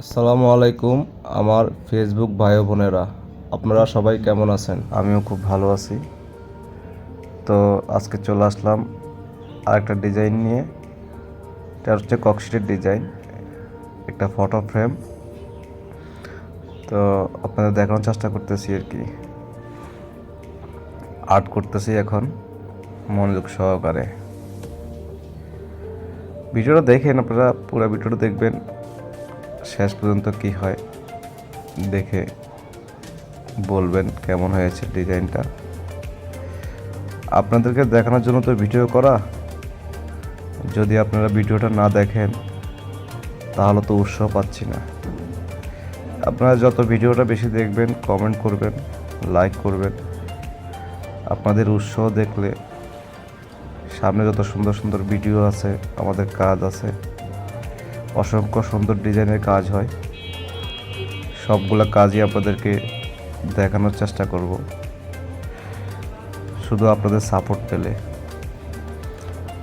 আসসালামু আলাইকুম, আমার ফেসবুক ভাই বোনেরা। আপনারা সবাই কেমন আছেন? আমিও খুব ভালো আছি। তো আজকে চলে আসলাম আরেকটা ডিজাইন নিয়ে। এটা হচ্ছে ককশিটের ডিজাইন একটা ফটো ফ্রেম তো আপনাদের দেখানোর চেষ্টা করতেছি আর কি। আর্ট করতেছি এখন মনোযোগ সহকারে। ভিডিওটা দেখেন আপনারা, পুরো ভিডিওটা দেখবেন। শেষ পর্যন্ত কি হয় দেখে বলবেন কেমন হয়েছে ডিজাইনটা। আপনাদেরকে দেখানোর জন্য তো ভিডিও করা। যদি আপনারা ভিডিওটা না দেখেন, তাহলে তো উৎসাহ পাচ্ছি না। আপনারা যত ভিডিওটা বেশি দেখবেন কমেন্ট করবেন লাইক করবেন, আপনাদের উৎসাহ দেখলে সামনে যত সুন্দর সুন্দর ভিডিও আছে, আমাদের কাজ আছে অসংখ্য সুন্দর ডিজাইনের কাজ হয়। সবগুলো কাজই আপনাদেরকে দেখানোর চেষ্টা করব। শুধু আপনাদের সাপোর্ট পেলে।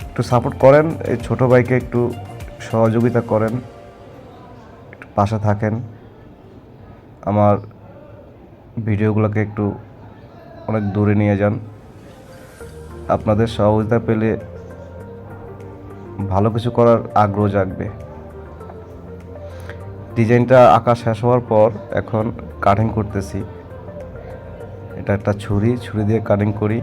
একটু সাপোর্ট করেন, এই ছোট ভাইকে একটু সহযোগিতা করেন, একটু পাশে থাকেন। আমার ভিডিওগুলোকে একটু অনেক দূরে নিয়ে যান। আপনাদের সহযোগিতা পেলে ভালো কিছু করার আগ্রহ জাগবে। ডিজাইনটা আঁকা শেষ হওয়ার পর এখন কাটিং করতেছি। এটা একটা ছুরি ছুরি দিয়ে কাটিং করি।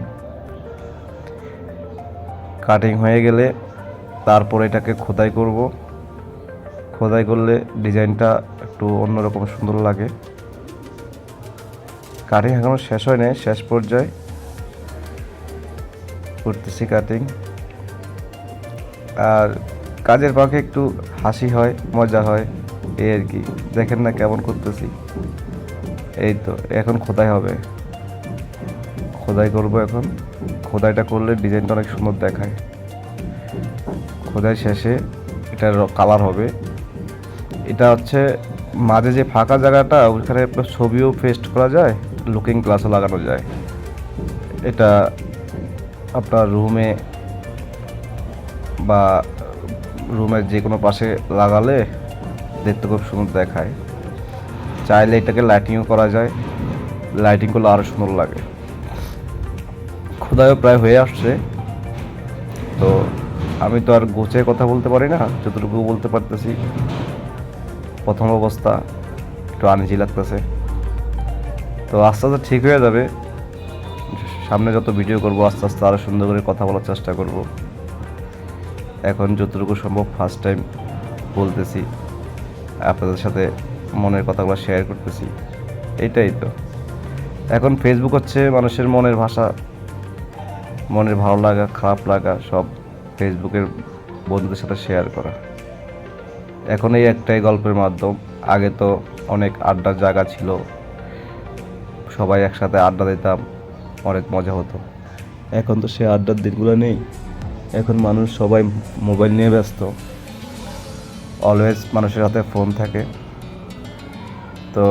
কাটিং হয়ে গেলে তারপর এটাকে খোদাই করব। খোদাই করলে ডিজাইনটা একটু অন্যরকম সুন্দর লাগে। কাটিং এখনও শেষ হয় নাই, শেষ পর্যায়ে করতেছি কাটিং আর কাজের পাখে একটু হাসি হয়, মজা হয়। এই আর কি। দেখেন না কেমন করতেছি। এই তো, এখন খোদাই হবে। খোদাই করব এখন। খোদাইটা করলে ডিজাইনটা অনেক সুন্দর দেখায়। খোদাই শেষে এটার কালার হবে। এটা হচ্ছে মাঝে যে ফাঁকা জায়গাটা, ওইখানে ছবিও পেস্ট করা যায় লুকিং গ্লাসও লাগানো যায়। এটা আপনার রুমে বা রুমের যে কোনো পাশে লাগালে দেখতে খুব সুন্দর দেখায়। চাইলে এটাকে লাইটিংও করা যায়। লাইটিং করলে আরও সুন্দর লাগে। খোদাইও প্রায় হয়ে আসছে। তো আমি তো আর গোছে কথা বলতে পারি না, যতটুকু বলতে পারতেছি। প্রথম অবস্থা, একটু আনিজি লাগতেছে। তো আস্তে আস্তে ঠিক হয়ে যাবে। সামনে যত ভিডিও করব, আস্তে আস্তে আরও সুন্দর করে কথা বলার চেষ্টা করব। এখন যতটুকু সম্ভব ফার্স্ট টাইম বলতেছি। আপনাদের সাথে মনের কথাগুলো শেয়ার করতেছি। এটাই তো। এখন ফেসবুক হচ্ছে মানুষের মনের ভাষা, মনের ভালো লাগা, খারাপ লাগা, সব ফেসবুকের বন্ধুদের সাথে শেয়ার করা। এখন এই একটাই গল্পের মাধ্যম। আগে তো অনেক আড্ডার জায়গা ছিল। সবাই একসাথে আড্ডা দিতাম, অনেক মজা হতো। এখন তো সে আড্ডার দিনগুলো নেই। এখন মানুষ সবাই মোবাইল নিয়ে ব্যস্ত। অলওয়েজ মানুষের হাতে ফোন থাকে। তো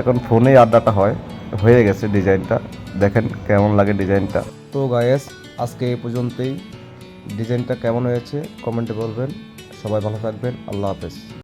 এখন ফোনেই আড্ডাটা হয়, হয়ে গেছে ডিজাইনটা দেখেন কেমন লাগে ডিজাইনটা তো গায়েস আজকে এই পর্যন্তই। ডিজাইনটা কেমন হয়েছে কমেন্টে বলবেন। সবাই ভালো থাকবেন। আল্লাহ হাফেজ।